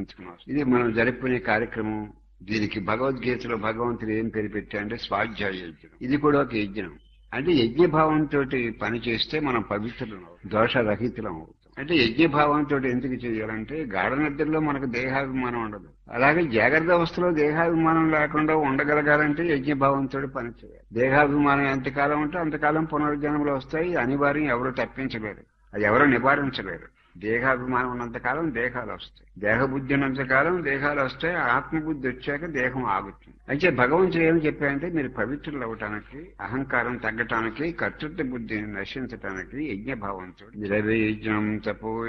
ఉపయోగించుకున్నాం ఇది మనం జరుపుకునే కార్యక్రమం. దీనికి భగవద్గీతలో భగవంతుడు ఏం పేరు పెట్టారంటే స్వాధ్యాయ యజ్ఞం. ఇది కూడా ఒక యజ్ఞం. అంటే యజ్ఞభావంతో పని చేస్తే మనం పవిత్రులం దోషరహితులం అవుతాం. అంటే యజ్ఞభావంతో ఎందుకు చేయాలంటే గాఢ నిద్రలో మనకు దేహాభిమానం ఉండదు. అలాగే జాగ్రత్త అవస్థలో దేహాభిమానం లేకుండా ఉండగలగాలంటే యజ్ఞభావంతో పని చేయాలి. దేహాభిమానం ఎంతకాలం ఉంటే అంతకాలం పునర్జన్మలు వస్తాయి. అనివార్యం ఎవరు తప్పించలేరు. అది ఎవరు నివారించలేరు. దేహాభిమానం ఉన్నంతకాలం దేహాలు వస్తాయి. దేహబుద్ధి ఉన్నంతకాలం దేహాలు వస్తాయి. ఆత్మబుద్ధి వచ్చాక దేహం ఆగుతుంది. అయితే భగవంతుడు ఏమి చెప్పారంటే మీరు పవిత్రులు అవటానికి అహంకారం తగ్గటానికి కర్తృత్వ బుద్ధిని నశించటానికి యజ్ఞభావంతో ద్రవ్య తపోయజ్ఞం తపో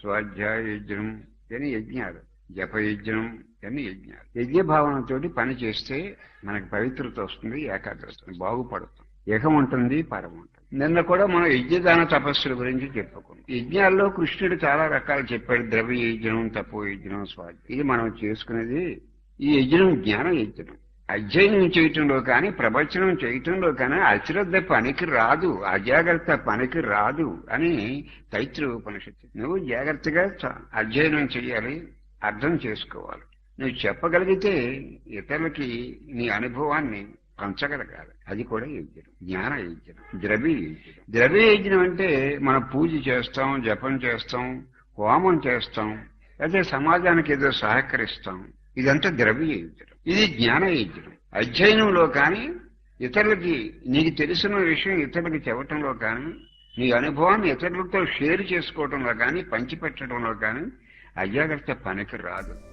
స్వాధ్యాయ యజ్ఞం అని యజ్ఞాలు జపయజ్ఞం అని యజ్ఞాలు. యజ్ఞభావనతో పని చేస్తే మనకు పవిత్రత వస్తుంది ఏకాగ్రత బాగుపడుతుంది యహం ఉంటుంది పరం నిన్న కూడా మనం యజ్ఞదాన తపస్సుల గురించి చెప్పుకున్నాం. యజ్ఞాల్లో కృష్ణుడు చాలా రకాలు చెప్పాడు. ద్రవ్య యజ్ఞం తపో యజ్ఞం స్వాధ్యాయం ఇది మనం చేసుకునేది ఈ యజ్ఞం జ్ఞాన యజ్ఞం. అధ్యయనం చేయటంలో కానీ ప్రవచనం చేయటంలో కానీ అశ్రద్ధ పనికి రాదు అజాగ్రత్త పనికి రాదు అని తైత్ర ఉపనిషత్తు. నువ్వు జాగ్రత్తగా చ- అధ్యయనం చేయాలి అర్థం చేసుకోవాలి. నువ్వు చెప్పగలిగితే ఇతరులకి నీ అనుభవాన్ని పంచగలగాలి అది కూడా యజ్ఞం. జ్ఞాన యజ్ఞం. ద్రవ్య యజ్ఞం. ద్రవ్య యజ్ఞం అంటే మనం పూజ చేస్తాం జపం చేస్తాం హోమం చేస్తాం అయితే సమాజానికి ఏదో సహకరిస్తాం. ఇదంతా ద్రవ్య యజ్ఞం. ఇది జ్ఞాన యజ్ఞం. అధ్యయనంలో కానీ ఇతరులకి నీకు తెలిసిన విషయం ఇతరులకి చెప్పటంలో కానీ నీ అనుభవాన్ని ఇతరులతో షేర్ చేసుకోవటంలో కానీ పంచిపెట్టడంలో కానీ అజాగ్రత్త పనికి రాదు.